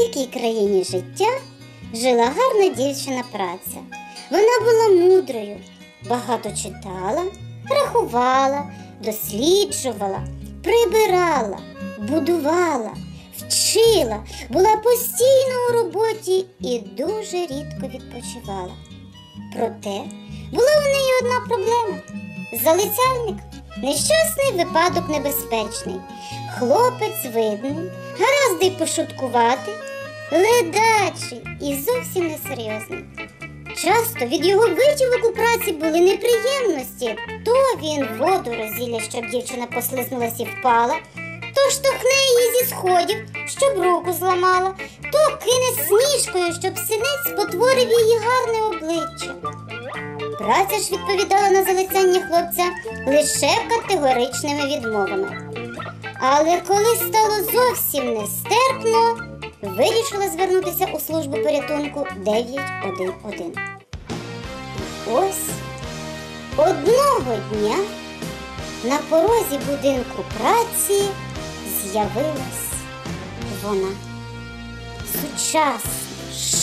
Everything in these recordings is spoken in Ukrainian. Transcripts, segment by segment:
далекій країні життя жила гарна дівчина праця. Вона була мудрою, багато читала, рахувала, досліджувала, прибирала, будувала, вчила, була постійно у роботі і дуже рідко відпочивала. Проте була у неї одна проблема залицяльник. Нещасний випадок небезпечний. Хлопець видний, гаразд й пошуткувати, ледачий і зовсім несерйозний. Часто від його витівок у праці були неприємності. То він воду розілля, щоб дівчина послизнулась і впала, то штовхне її зі сходів, щоб руку зламала, то кине сніжкою, щоб синець спотворив її гарне обличчя. Праця ж відповідала на залицяння хлопця лише категоричними відмовами. Але коли стало зовсім нестерпно, вирішила звернутися у службу порятунку 911. І Ось одного дня на порозі будинку праці з'явилась вона. Сучасна,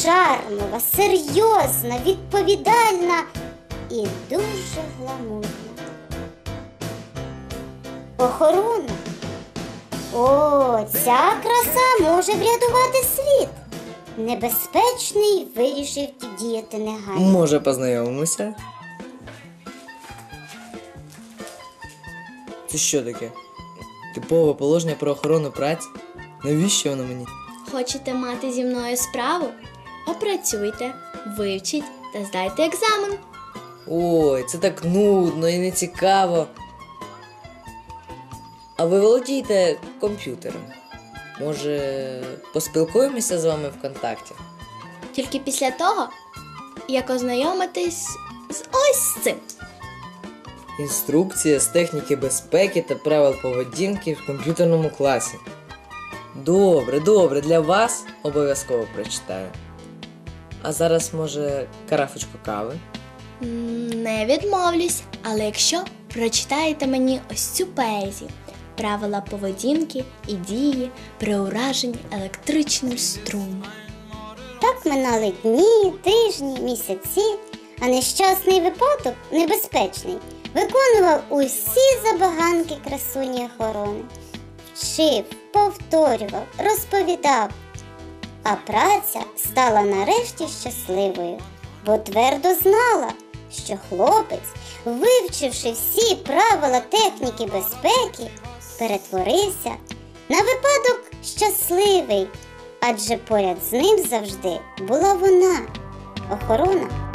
шармова, серйозна, відповідальна і дуже гламурна. Охорона. О, ця краса може врятувати світ. Небезпечний вирішив діяти негайно. Може, познайомимося? Це що таке? Типове положення про охорону праці? Навіщо воно мені? Хочете мати зі мною справу? Опрацюйте, вивчіть та здайте екзамен. Ой, це так нудно і нецікаво. Ви володієте комп'ютером? Може, поспілкуємося з вами ВКонтакті? Тільки після того, як ознайомитись з ось цим. Інструкція з техніки безпеки та правил поведінки в комп'ютерному класі. Добре, добре, для вас обов'язково прочитаю. А зараз, може, карафочку кави? Не відмовлюсь, але якщо прочитаєте мені ось цю поезію, правила поведінки і дії при ураженні електричним струмом. Так минали дні, тижні, місяці, а нещасний випадок небезпечний. Виконував усі забаганки красуні охорони. Вчив, повторював, розповідав. А праця стала нарешті щасливою, бо твердо знала, що хлопець, вивчивши всі правила техніки безпеки, перетворився на випадок щасливий, адже поряд з ним завжди була вона, охорона